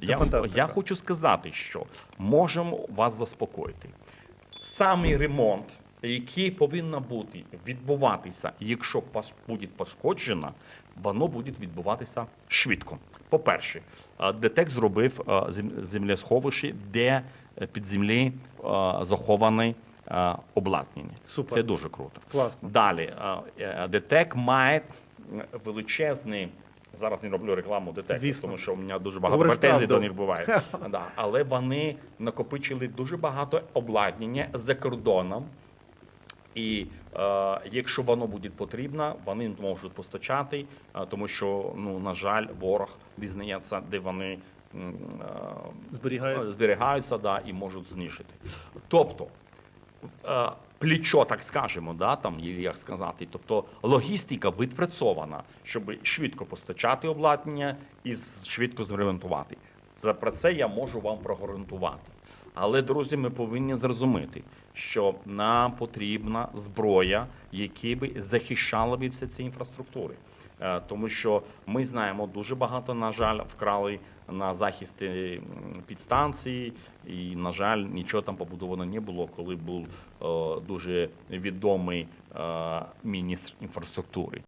я, фантастика. я хочу сказати, що можемо вас заспокоїти. Самий ремонт, який повинен бути відбуватися, якщо пас- буде пошкоджено, воно буде відбуватися швидко. По-перше, ДТЕК зробив землесховище, де е, під землі е, заховане е, обладнання. Супер. Це дуже круто. Класно. Далі, ДТЕК має величезний. Зараз не роблю рекламу ДТЕК, тому що у мене дуже багато Говориш претензій правду. до них буває. да. Але вони накопичили дуже багато обладнання за кордоном. І е, якщо воно буде потрібно, вони можуть постачати, е, тому що, ну, на жаль, ворог дізнається, де вони е, Зберігаються. зберігаються да, і можуть знищити. Тобто, е, плечо, так скажемо, да, там, як сказати, тобто логістика відпрацьована, щоб швидко постачати обладнання і швидко зремонтувати. За про це я можу вам прогарантувати. Але, друзі, ми повинні зрозуміти, що нам потрібна зброя, яка би захищала б всі ці інфраструктури. Е, Тому що ми знаємо, дуже багато, на жаль, вкрали на захисти підстанції, і, на жаль, нічого там побудовано не було, коли був е, дуже відомий е, міністр інфраструктури.